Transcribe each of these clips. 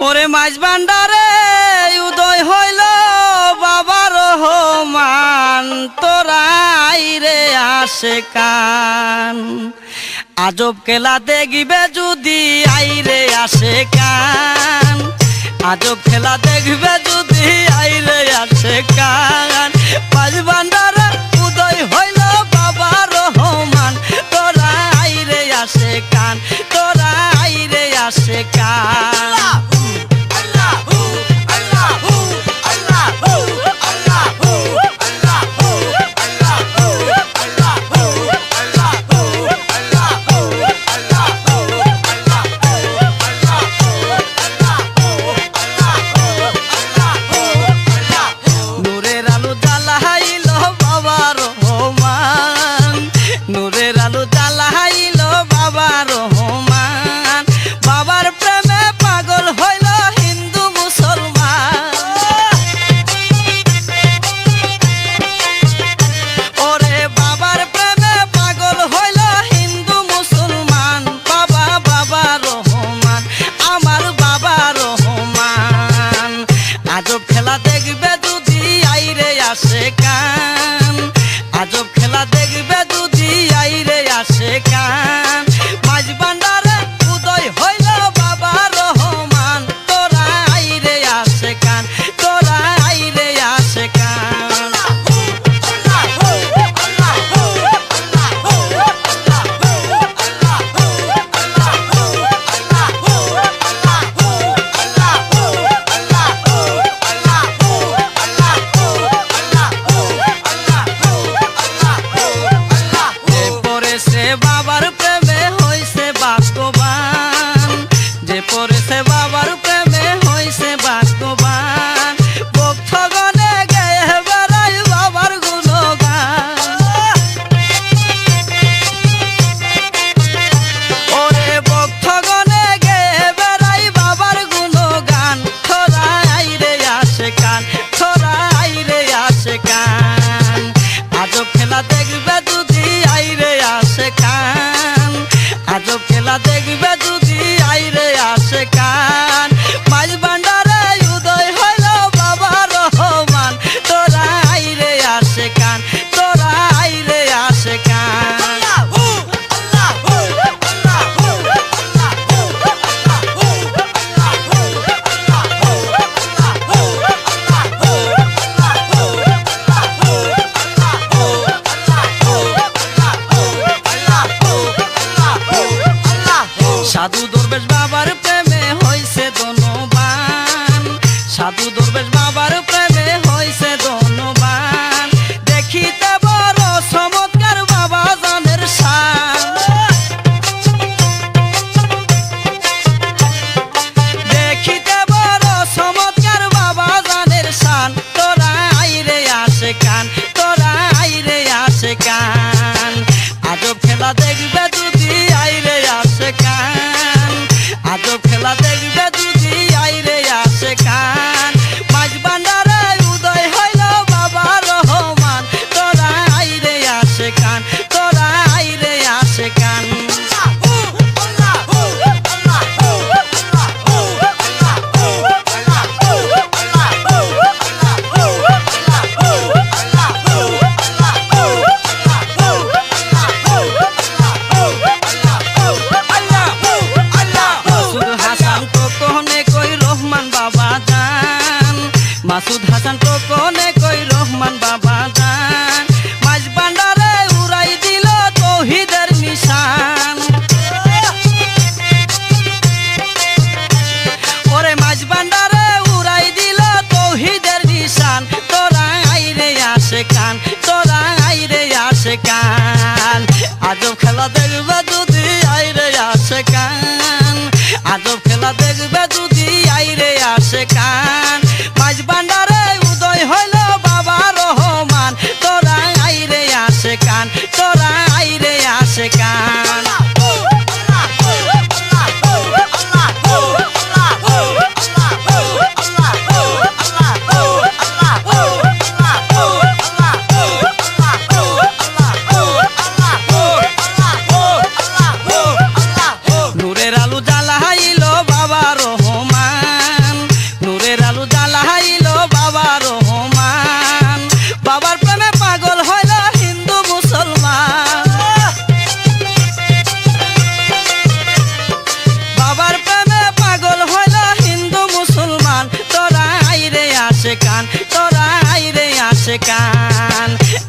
মাঝ ভান্ডারে, উদয় হইল বাবার রহমান তোরাই রে আসে কান আজব খেলা দেখবে যদি আইরে আসে কান আজব খেলা দেখবে যদি আইরে আসে কান দেখবে যদি আইরে আসে কান। যদি আইরে আসে কান মাঝ দরবেশ বাবার প্রেমে হইছে ধনবান। দেখিতে বড় বাবা জানের শান। দেখিতে বড় চমৎকার বাবা জানের শান। তোরা আইরে আসে কান, তোরা আইরে আসে কান। আজব খেলা দেখবে যদি আইরে আসে কান। আজব খেলা দেখবে যদি কই রহমান বাবা জান? মাসুদ হাসান তো কোনে কই রহমান বাবা জান? মাঝ উড়াই দিল তৌহিদের নিশান। ওরে মাঝ উড়াই দিল তৌহিদের নিশান। তোরা আইরে আসে কান, তোরা আইরে আসে কান। আজব খেলা দেখবে আইরে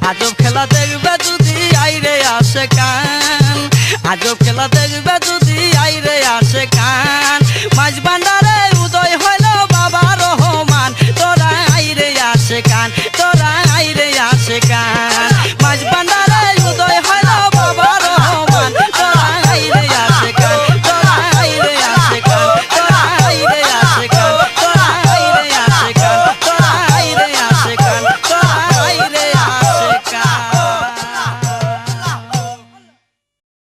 আজব খেলা দেখবে যদি আইরে আসে কান? আজব খেলা দেখবে